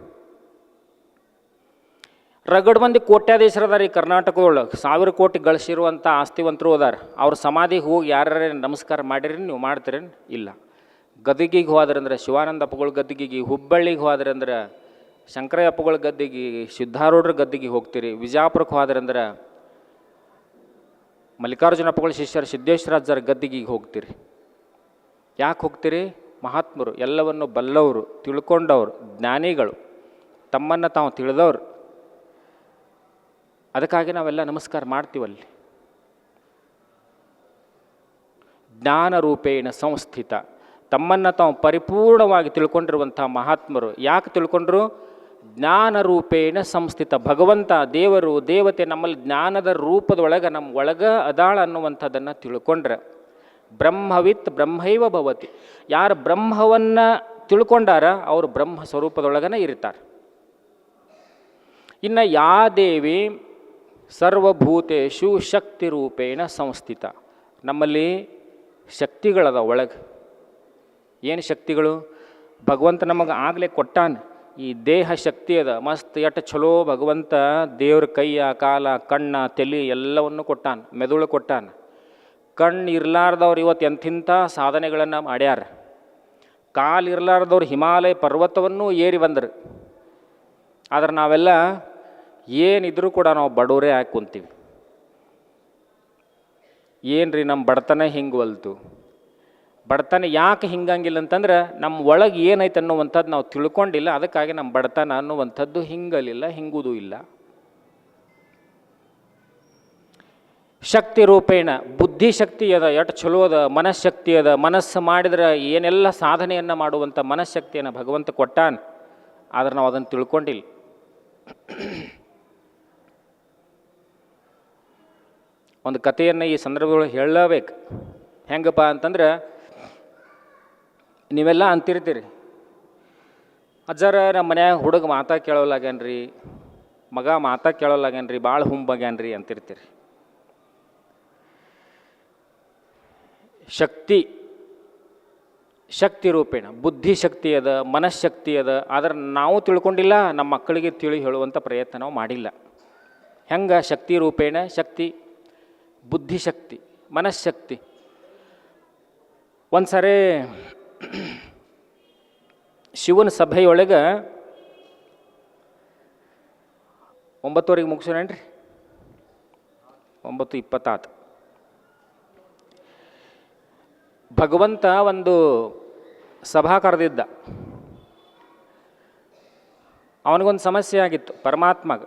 ರಗಡ್ ಮಂದಿ ಕೋಟ್ಯಾಧೀಶರದಾರ ಈ ಕರ್ನಾಟಕದೊಳಗೆ. ಸಾವಿರ ಕೋಟಿ ಗಳಿಸಿರುವಂಥ ಆಸ್ತಿವಂತರು ಅದಾರ. ಅವ್ರ ಸಮಾಧಿಗೆ ಹೋಗಿ ಯಾರ್ಯಾರ ನಮಸ್ಕಾರ ಮಾಡಿರಿ ನೀವು ಮಾಡ್ತೀರಿ ಇಲ್ಲ. ಗದಗಿಗೆ ಹೋದ್ರಂದ್ರೆ ಶಿವಾನಂದ ಅಪ್ಪಗಳ ಗದ್ದಿಗೆ ಹುಬ್ಬಳ್ಳಿಗೆ ಹೋದ್ರಂದ್ರೆ ಅಂದ್ರೆ ಅಪ್ಪಗಳ ಗದ್ದಿಗೆ, ಸಿದ್ಧಾರೂಢರ ಗದ್ದಿಗೆ ಹೋಗ್ತೀರಿ. ವಿಜಾಪುರಕ್ಕೆ ಹೋದ್ರಂದ್ರೆ ಮಲ್ಲಿಕಾರ್ಜುನಪ್ಪಗಳ ಶಿಷ್ಯರು ಸಿದ್ದೇಶ್ವರಾಜರ ಗದ್ದಿಗೆ ಹೋಗ್ತೀರಿ. ಯಾಕೆ ಹೋಗ್ತೀರಿ? ಮಹಾತ್ಮರು, ಎಲ್ಲವನ್ನು ಬಲ್ಲವರು, ತಿಳ್ಕೊಂಡವರು, ಜ್ಞಾನಿಗಳು, ತಮ್ಮನ್ನು ತಾವು ತಿಳಿದವರು. ಅದಕ್ಕಾಗಿ ನಾವೆಲ್ಲ ನಮಸ್ಕಾರ ಮಾಡ್ತೀವಲ್ಲಿ. ಜ್ಞಾನ ರೂಪೇಣ ಸಂಸ್ಥಿತ. ತಮ್ಮನ್ನು ತಾವು ಪರಿಪೂರ್ಣವಾಗಿ ತಿಳ್ಕೊಂಡಿರುವಂಥ ಮಹಾತ್ಮರು ಯಾಕೆ ತಿಳ್ಕೊಂಡ್ರು? ಜ್ಞಾನ ರೂಪೇಣ ಸಂಸ್ಥಿತ. ಭಗವಂತ, ದೇವರು, ದೇವತೆ ನಮ್ಮಲ್ಲಿ ಜ್ಞಾನದ ರೂಪದೊಳಗೆ ನಮ್ಮ ಒಳಗ ಅದಾಳ ಅನ್ನುವಂಥದ್ದನ್ನು ತಿಳ್ಕೊಂಡ್ರೆ. ಬ್ರಹ್ಮವಿತ್ ಬ್ರಹ್ಮೈವ ಭವತಿ. ಯಾರು ಬ್ರಹ್ಮವನ್ನು ತಿಳ್ಕೊಂಡಾರ ಅವರು ಬ್ರಹ್ಮ ಸ್ವರೂಪದೊಳಗನೆ ಇರ್ತಾರೆ. ಇನ್ನು ಯಾ ದೇವಿ ಸರ್ವಭೂತೇಶು ಶಕ್ತಿ ರೂಪೇಣ ಸಂಸ್ಥಿತ. ನಮ್ಮಲ್ಲಿ ಶಕ್ತಿಗಳದ ಒಳಗೆ. ಏನು ಶಕ್ತಿಗಳು? ಭಗವಂತ ನಮಗೆ ಆಗಲೇ ಕೊಟ್ಟಾನೆ. ಈ ದೇಹ ಶಕ್ತಿ ಅದ. ಮಸ್ತ್ ಎಟ್ಟ ಚಲೋ ಭಗವಂತ ದೇವ್ರ ಕೈಯ, ಕಾಲ, ಕಣ್ಣ, ತಲೆ ಎಲ್ಲವನ್ನು ಕೊಟ್ಟಾನ, ಮೆದುಳು ಕೊಟ್ಟಾನ. ಕಣ್ಣು ಇರ್ಲಾರ್ದವ್ರು ಇವತ್ತು ಎಂಥಿಂಥ ಸಾಧನೆಗಳನ್ನು ಮಾಡ್ಯಾರ. ಕಾಲು ಇರಲಾರ್ದವ್ರು ಹಿಮಾಲಯ ಪರ್ವತವನ್ನು ಏರಿ ಬಂದರು. ಆದ್ರೆ ನಾವೆಲ್ಲ ಏನಿದ್ರೂ ಕೂಡ ನಾವು ಬಡವರೇ ಹಾಕಿ ಕುಂತೀವಿ. ರೀ ನಮ್ಮ ಬಡತನ ಹಿಂಗೆ ಒಲ್ತು ಬಡತನ ಯಾಕೆ ಹಿಂಗಂಗಿಲ್ಲ ಅಂತಂದ್ರೆ ನಮ್ಮ ಒಳಗೆ ಏನೈತೆ ಅನ್ನುವಂಥದ್ದು ನಾವು ತಿಳ್ಕೊಂಡಿಲ್ಲ. ಅದಕ್ಕಾಗಿ ನಮ್ಮ ಬಡತನ ಅನ್ನುವಂಥದ್ದು ಹಿಂಗಲಿಲ್ಲ, ಹಿಂಗುದೂ ಇಲ್ಲ. ಶಕ್ತಿ ರೂಪೇಣ, ಬುದ್ಧಿ ಶಕ್ತಿ ಅದ ಎಷ್ಟು ಚಲೋ ಅದ, ಮನಃಶಕ್ತಿ ಅದ, ಮನಸ್ಸು ಮಾಡಿದ್ರೆ ಏನೆಲ್ಲ ಸಾಧನೆಯನ್ನು ಮಾಡುವಂಥ ಮನಃಶಕ್ತಿಯನ್ನು ಭಗವಂತ ಕೊಟ್ಟಾನ, ಆದ್ರೆ ನಾವು ಅದನ್ನು ತಿಳ್ಕೊಂಡಿಲ್ಲ. ಒಂದು ಕಥೆಯನ್ನು ಈ ಸಂದರ್ಭದೊಳಗೆ ಹೇಳಬೇಕು ಹೆಂಗಪ್ಪ ಅಂತಂದ್ರೆ, ನೀವೆಲ್ಲ ಅಂತಿರ್ತೀರಿ. ಅಜ್ಜಾರ ನಮ್ಮ ಮನ್ಯಾಗ ಹುಡುಗ ಮಾತಾ ಕೇಳೋಲ್ಲಾಗ್ಯಾನ್ರಿ ಮಗ ಮಾತಾ ಕೇಳೋಲ್ಲಾಗ್ಯಾನ್ರಿ ಭಾಳ ಹುಂಬಾಗ್ಯಾನ್ರಿ ಅಂತಿರ್ತೀರಿ. ಶಕ್ತಿ ಶಕ್ತಿ ರೂಪೇಣ, ಬುದ್ಧಿ ಶಕ್ತಿ ಅದ, ಮನಃಶಕ್ತಿ ಅದ, ಆದ್ರೆ ನಾವು ತಿಳ್ಕೊಂಡಿಲ್ಲ, ನಮ್ಮ ಮಕ್ಕಳಿಗೆ ತಿಳಿ ಹೇಳುವಂಥ ಪ್ರಯತ್ನ ನಾವು ಮಾಡಿಲ್ಲ. ಹೆಂಗೆ? ಶಕ್ತಿ ರೂಪೇಣ, ಶಕ್ತಿ ಬುದ್ಧಿಶಕ್ತಿ ಮನಃಶಕ್ತಿ. ಒಂದು ಸರಿ ಶಿವನ ಸಭೆಯೊಳಗೆ ಒಂಬತ್ತುವರೆಗೆ ಮುಗಿಸೋಣನ್ರಿ? ಒಂಬತ್ತು ಇಪ್ಪತ್ತಾತು. ಭಗವಂತ ಒಂದು ಸಭಾ ಕರೆದಿದ್ದ. ಅವನಿಗೊಂದು ಸಮಸ್ಯೆ ಆಗಿತ್ತು, ಪರಮಾತ್ಮಗ.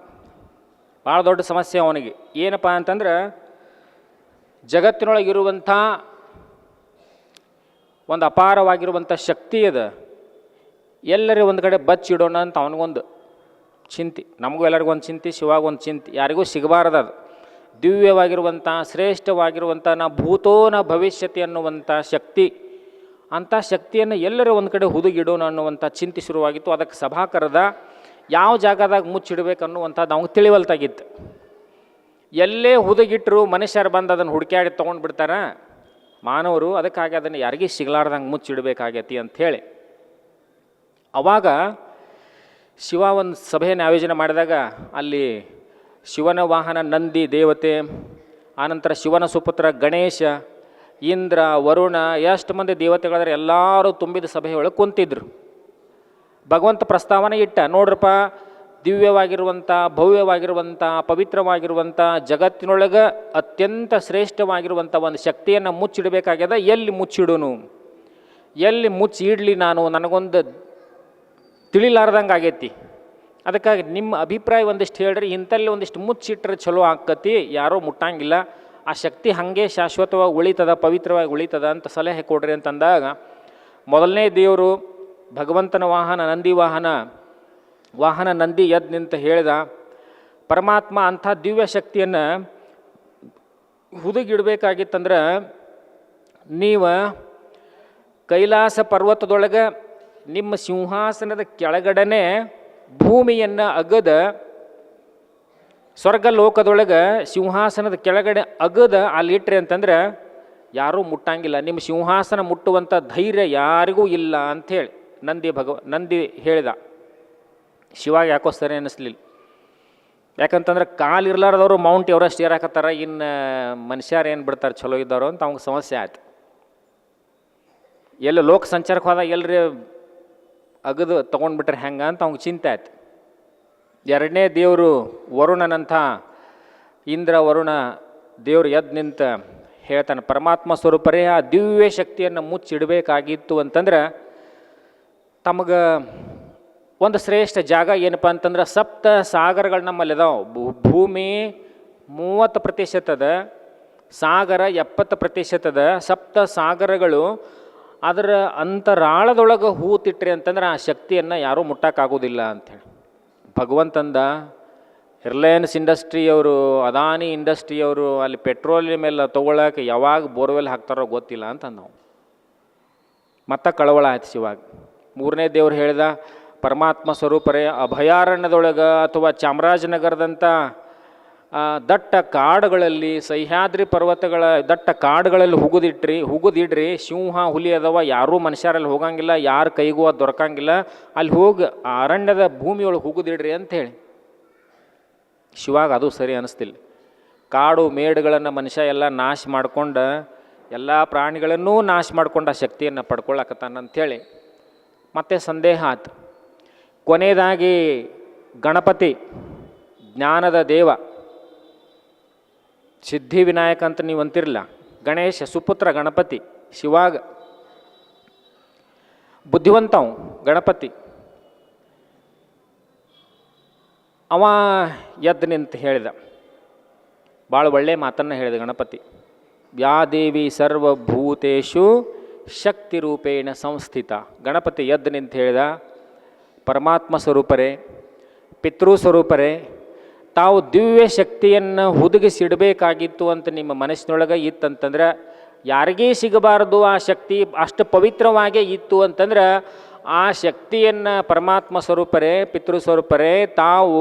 ಭಾಳ ದೊಡ್ಡ ಸಮಸ್ಯೆ ಅವನಿಗೆ. ಏನಪ್ಪ ಅಂತಂದ್ರೆ, ಜಗತ್ತಿನೊಳಗಿರುವಂಥ ಒಂದು ಅಪಾರವಾಗಿರುವಂಥ ಶಕ್ತಿ ಅದ. ಎಲ್ಲರೂ ಒಂದು ಕಡೆ ಬಚ್ಚಿಡೋಣ ಅಂತ ಅವನಿಗೊಂದು ಚಿಂತೆ. ನಮಗೂ ಎಲ್ಲರಿಗೂ ಒಂದು ಚಿಂತೆ, ಶಿವಾಗ ಒಂದು ಚಿಂತೆ. ಯಾರಿಗೂ ಸಿಗಬಾರ್ದು ಅದು. ದಿವ್ಯವಾಗಿರುವಂಥ, ಶ್ರೇಷ್ಠವಾಗಿರುವಂಥ, ನಾ ಭೂತೋನ ಭವಿಷ್ಯತೆ ಭವಿಷ್ಯತಿ ಅನ್ನುವಂಥ ಶಕ್ತಿ. ಅಂಥ ಶಕ್ತಿಯನ್ನು ಎಲ್ಲರೂ ಒಂದು ಕಡೆ ಹುದುಗಿಡೋಣ ಅನ್ನುವಂಥ ಚಿಂತೆ ಶುರುವಾಗಿತ್ತು. ಅದಕ್ಕೆ ಸಭಾ ಕರೆದ ಯಾವ ಜಾಗದಾಗ ಮುಚ್ಚಿಡ್ಬೇಕು ಅನ್ನುವಂಥದ್ದು ಅವ್ನಿಗೆ ತಿಳಿವಲ್ತಾಗಿತ್ತು. ಎಲ್ಲೇ ಹುದುಗಿಟ್ಟರು ಮನುಷ್ಯರು ಬಂದು ಅದನ್ನು ಹುಡುಕ್ಯಾಡಿ ತೊಗೊಂಡು ಬಿಡ್ತಾರ ಮಾನವರು ಅದಕ್ಕಾಗಿ ಅದನ್ನು ಯಾರಿಗೂ ಸಿಗಲಾರ್ದಂಗೆ ಮುಚ್ಚಿಡಬೇಕಾಗೈತಿ ಅಂಥೇಳಿ ಅವಾಗ ಶಿವ ಒಂದು ಸಭೆಯನ್ನು ಆಯೋಜನೆ ಮಾಡಿದಾಗ ಅಲ್ಲಿ ಶಿವನ ವಾಹನ ನಂದಿ ದೇವತೆ ಆನಂತರ ಶಿವನ ಸುಪುತ್ರ ಗಣೇಶ, ಇಂದ್ರ, ವರುಣ, ಎಷ್ಟು ಮಂದಿ ದೇವತೆಗಳಾದ್ರೆ ಎಲ್ಲರೂ ತುಂಬಿದ ಸಭೆಯೊಳಗೆ ಕುಂತಿದ್ರು. ಭಗವಂತ ಪ್ರಸ್ತಾವನೆ ಇಟ್ಟ, ನೋಡ್ರಪ್ಪ ದಿವ್ಯವಾಗಿರುವಂಥ ಭವ್ಯವಾಗಿರುವಂಥ ಪವಿತ್ರವಾಗಿರುವಂಥ ಜಗತ್ತಿನೊಳಗೆ ಅತ್ಯಂತ ಶ್ರೇಷ್ಠವಾಗಿರುವಂಥ ಒಂದು ಶಕ್ತಿಯನ್ನು ಮುಚ್ಚಿಡಬೇಕಾಗ್ಯದ, ಎಲ್ಲಿ ಮುಚ್ಚಿಡೋನು? ಎಲ್ಲಿ ಮುಚ್ಚಿ ಇಡಲಿ ನಾನು? ನನಗೊಂದು ತಿಳಿಲಾರ್ದಂಗೆ ಆಗೈತಿ ಅದಕ್ಕಾಗಿ ನಿಮ್ಮ ಅಭಿಪ್ರಾಯ ಒಂದಿಷ್ಟು ಹೇಳ್ರಿ, ಇಂಥಲ್ಲಿ ಒಂದಿಷ್ಟು ಮುಚ್ಚಿಟ್ರೆ ಚಲೋ ಆಕತಿ ಯಾರೋ ಮುಟ್ಟಂಗಿಲ್ಲ. ಆ ಶಕ್ತಿ ಹಾಗೆ ಶಾಶ್ವತವಾಗಿ ಉಳಿತದ, ಪವಿತ್ರವಾಗಿ ಉಳಿತದ ಅಂತ ಸಲಹೆ ಕೊಡ್ರಿ ಅಂತಂದಾಗ, ಮೊದಲನೇ ದೇವರು ಭಗವಂತನ ವಾಹನ, ನಂದಿ ವಾಹನ ವಾಹನ ನಂದಿ ಯದ್ ನಿಂತ ಹೇಳಿದ, ಪರಮಾತ್ಮ ಅಂಥ ದಿವ್ಯ ಶಕ್ತಿಯನ್ನು ಹುದುಗಿಡಬೇಕಾಗಿತ್ತಂದ್ರೆ, ನೀವು ಕೈಲಾಸ ಪರ್ವತದೊಳಗೆ ನಿಮ್ಮ ಸಿಂಹಾಸನದ ಕೆಳಗಡೆನೆ ಭೂಮಿಯನ್ನು ಅಗದ ಸ್ವರ್ಗ ಲೋಕದೊಳಗೆ ಸಿಂಹಾಸನದ ಕೆಳಗಡೆ ಅಗದ ಅಲ್ಲಿ ಇಟ್ರಿ ಅಂತಂದ್ರೆ ಯಾರೂ ಮುಟ್ಟಂಗಿಲ್ಲ. ನಿಮ್ಮ ಸಿಂಹಾಸನ ಮುಟ್ಟುವಂಥ ಧೈರ್ಯ ಯಾರಿಗೂ ಇಲ್ಲ ಅಂಥೇಳಿ ನಂದಿ ಭಗವ, ನಂದಿ ಹೇಳಿದ. ಶಿವ ಯಾಕೋ ಸರಿ ಅನ್ನಿಸ್ಲಿಲ್ಲ ಯಾಕಂತಂದ್ರೆ ಕಾಲು ಇರ್ಲಾರ್ದವರು ಮೌಂಟ್ ಎವರೆಸ್ಟ್ ಏರಾಕತ್ತಾರ, ಇನ್ನು ಮನುಷ್ಯರು ಏನು ಬಿಡ್ತಾರೆ ಚಲೋ ಇದ್ದವರು ಅಂತ ಅವ್ನಿಗೆ ಸಮಸ್ಯೆ ಆಯ್ತು. ಎಲ್ಲ ಲೋಕ ಸಂಚಾರಕ್ಕೆ ಹೋದಾಗ ಎಲ್ರಿ ಅಗದು ತೊಗೊಂಡ್ಬಿಟ್ರೆ ಹೆಂಗೆ ಅಂತ ಅವ್ನಿಗೆ ಚಿಂತೆ ಆಯ್ತು. ಎರಡನೇ ದೇವರು ವರುಣನಂಥ ಇಂದ್ರ ವರುಣ ದೇವರು ಎದ್ದು ನಿಂತ ಹೇಳ್ತಾನೆ, ಪರಮಾತ್ಮ ಸ್ವರೂಪರೇ, ಆ ದಿವ್ಯ ಶಕ್ತಿಯನ್ನು ಮುಚ್ಚಿಡಬೇಕಾಗಿತ್ತು ಅಂತಂದ್ರೆ ತಮಗೆ ಒಂದು ಶ್ರೇಷ್ಠ ಜಾಗ ಏನಪ್ಪ ಅಂತಂದ್ರೆ ಸಪ್ತ ಸಾಗರಗಳು ನಮ್ಮಲ್ಲಿ ಇದಾವೆ ಭೂ- ಭೂಮಿ ಮೂವತ್ತು ಪ್ರತಿಶತದ, ಸಾಗರ ಎಪ್ಪತ್ತು ಪ್ರತಿಶತದ ಸಪ್ತ ಸಾಗರಗಳು ಅದರ ಅಂತರಾಳದೊಳಗೆ ಹೂತಿಟ್ರಿ ಅಂತಂದ್ರೆ ಆ ಶಕ್ತಿಯನ್ನು ಯಾರೂ ಮುಟ್ಟಕ್ಕಾಗೋದಿಲ್ಲ ಅಂಥೇಳಿ ಭಗವಂತಂದ ರಿಲಯನ್ಸ್ ಇಂಡಸ್ಟ್ರಿಯವರು ಅದಾನಿ ಇಂಡಸ್ಟ್ರಿಯವರು ಅಲ್ಲಿ ಪೆಟ್ರೋಲಿಯಂ ಎಲ್ಲ ತೊಗೊಳಕ್ಕೆ ಯಾವಾಗ ಬೋರ್ವೆಲ್ ಹಾಕ್ತಾರೋ ಗೊತ್ತಿಲ್ಲ ಅಂತ ನಾವು ಮತ್ತೆ ಕಳವಳ ಆಯ್ತು ಶಿವಾಗ. ಮೂರನೇ ದೇವ್ರು ಹೇಳಿದ, ಪರಮಾತ್ಮ ಸ್ವರೂಪರೇ, ಅಭಯಾರಣ್ಯದೊಳಗೆ ಅಥವಾ ಚಾಮರಾಜನಗರದಂಥ ದಟ್ಟ ಕಾಡುಗಳಲ್ಲಿ ಸಹ್ಯಾದ್ರಿ ಪರ್ವತಗಳ ದಟ್ಟ ಕಾಡುಗಳಲ್ಲಿ ಹುಗುದಿಟ್ರಿ, ಹುಗುದಿಡ್ರಿ, ಸಿಂಹ, ಹುಲಿ ಅದಾವ, ಯಾರೂ ಮನುಷ್ಯರಲ್ಲಿ ಹೋಗಂಗಿಲ್ಲ, ಯಾರ ಕೈಗೂ ಅದು ದೊರಕಂಗಿಲ್ಲ. ಅಲ್ಲಿ ಹೋಗಿ ಅರಣ್ಯದ ಭೂಮಿಯೊಳಗೆ ಹುಗುದಿಡ್ರಿ ಅಂಥೇಳಿ ಶಿವಾಗ ಅದು ಸರಿ ಅನಿಸ್ತಿಲ್ಲ. ಕಾಡು ಮೇಡುಗಳನ್ನು ಮನುಷ್ಯ ಎಲ್ಲ ನಾಶ ಮಾಡ್ಕೊಂಡು, ಎಲ್ಲ ಪ್ರಾಣಿಗಳನ್ನೂ ನಾಶ ಮಾಡ್ಕೊಂಡು ಆ ಶಕ್ತಿಯನ್ನು ಪಡ್ಕೊಳ್ಳಕತ್ತಾನಂಥೇಳಿ ಮತ್ತೆ ಸಂದೇಹ ಆತು. ಕೊನೆಯದಾಗಿ ಗಣಪತಿ, ಜ್ಞಾನದ ದೇವ. ಸಿದ್ಧಿ ವಿನಾಯಕ ಅಂತ ನೀವು ಅಂತಿರಲ್ಲ ಗಣೇಶ, ಸುಪುತ್ರ, ಗಣಪತಿ, ಶಿವಾಗ ಬುದ್ಧಿವಂತವು ಗಣಪತಿ. ಅವ ಎದ್ದು ನಿಂತು ಹೇಳಿದ. ಭಾಳ ಒಳ್ಳೆಯ ಮಾತನ್ನು ಹೇಳಿದ ಗಣಪತಿ. ಯಾ ದೇವಿ ಸರ್ವಭೂತೇಶು ಶಕ್ತಿ ರೂಪೇಣ ಸಂಸ್ಥಿತ. ಗಣಪತಿ ಎದ್ದು ನಿಂತು ಹೇಳಿದ. ಪರಮಾತ್ಮ ಸ್ವರೂಪರೇ, ಪಿತೃ ಸ್ವರೂಪರೇ ತಾವು ದಿವ್ಯ ಶಕ್ತಿಯನ್ನು ಹುದುಗಿಸಿಡಬೇಕಾಗಿತ್ತು ಅಂತ ನಿಮ್ಮ ಮನಸ್ಸಿನೊಳಗೆ ಇತ್ತಂತಂದ್ರೆ, ಯಾರಿಗೇ ಸಿಗಬಾರದು ಆ ಶಕ್ತಿ ಅಷ್ಟು ಪವಿತ್ರವಾಗೇ ಇತ್ತು ಅಂತಂದ್ರೆ, ಆ ಶಕ್ತಿಯನ್ನು ಪರಮಾತ್ಮ ಸ್ವರೂಪರೇ, ಪಿತೃ ಸ್ವರೂಪರೇ, ತಾವು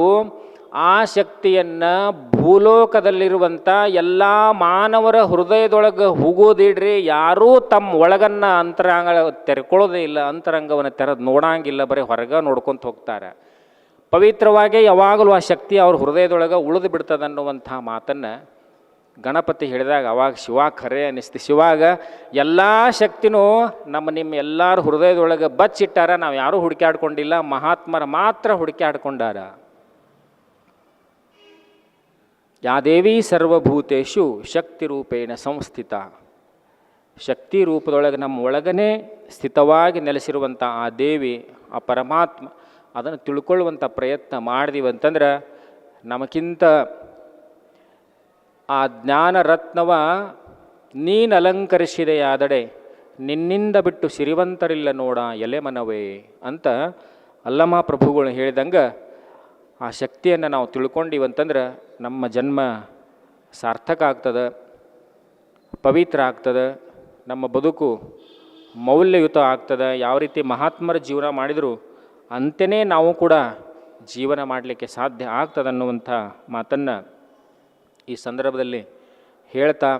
ಆ ಶಕ್ತಿಯನ್ನು ಭೂಲೋಕದಲ್ಲಿರುವಂಥ ಎಲ್ಲ ಮಾನವರ ಹೃದಯದೊಳಗೆ ಹೋಗೋದಿಡ್ರಿ, ಯಾರೂ ತಮ್ಮ ಒಳಗನ್ನ ಅಂತರಂಗ ತೆರ್ಕೊಳ್ಳೋದೇ ಇಲ್ಲ, ಅಂತರಂಗವನ್ನು ತೆರೆದು ನೋಡಂಗಿಲ್ಲ, ಬರೀ ಹೊರಗೆ ನೋಡ್ಕೊತ ಹೋಗ್ತಾರೆ. ಪವಿತ್ರವಾಗಿ ಯಾವಾಗಲೂ ಆ ಶಕ್ತಿ ಅವ್ರ ಹೃದಯದೊಳಗೆ ಉಳಿದು ಬಿಡ್ತದೆ ಅನ್ನುವಂಥ ಮಾತನ್ನು ಗಣಪತಿ ಹೇಳಿದಾಗ ಅವಾಗ ಶಿವ ಖರೆ ಅನ್ನಿಸ್ತು. ಶಿವಾಗ ಎಲ್ಲ ಶಕ್ತಿನೂ ನಮ್ಮ ನಿಮ್ಮ ಎಲ್ಲರ ಹೃದಯದೊಳಗೆ ಬಚ್ಚಿಟ್ಟಾರ, ನಾವು ಯಾರೂ ಹುಡುಕ್ಯಾಡ್ಕೊಂಡಿಲ್ಲ ಮಹಾತ್ಮರ ಮಾತ್ರ ಹುಡುಕ್ಯಾಡ್ಕೊಂಡಾರ ಯಾ ದೇವಿ ಸರ್ವಭೂತೇಶು ಶಕ್ತಿ ರೂಪೇಣ ಸಂಸ್ಥಿತ. ಶಕ್ತಿ ರೂಪದೊಳಗೆ ನಮ್ಮ ಒಳಗನೇ ಸ್ಥಿತವಾಗಿ ನೆಲೆಸಿರುವಂಥ ಆ ದೇವಿ, ಆ ಪರಮಾತ್ಮ ಅದನ್ನು ತಿಳ್ಕೊಳ್ಳುವಂಥ ಪ್ರಯತ್ನ ಮಾಡಿದೀವಿ ಅಂತಂದ್ರೆ ನಮಗಿಂತ ಆ ಜ್ಞಾನ ರತ್ನವ ನೀನು ಅಲಂಕರಿಸಿದೆಯಾದಡೆ, ನಿನ್ನಿಂದ ಬಿಟ್ಟು ಸಿರಿವಂತರಿಲ್ಲ ನೋಡ ಎಲೆ ಮನವೇ ಅಂತ ಅಲ್ಲಮ ಪ್ರಭುಗಳು ಹೇಳಿದಂಗೆ ಆ ಶಕ್ತಿಯನ್ನು ನಾವು ತಿಳ್ಕೊಂಡಿವಂತಂದ್ರೆ ನಮ್ಮ ಜನ್ಮ ಸಾರ್ಥಕ ಆಗ್ತದೆ, ಪವಿತ್ರ ಆಗ್ತದೆ, ನಮ್ಮ ಬದುಕು ಮೌಲ್ಯಯುತ ಆಗ್ತದೆ, ಯಾವ ರೀತಿ ಮಹಾತ್ಮರ ಜೀವನ ಮಾಡಿದರೂ ಅಂತೆಯೇ ನಾವು ಕೂಡ ಜೀವನ ಮಾಡಲಿಕ್ಕೆ ಸಾಧ್ಯ ಆಗ್ತದೆ ಅನ್ನುವಂಥ ಮಾತನ್ನು ಈ ಸಂದರ್ಭದಲ್ಲಿ ಹೇಳ್ತಾ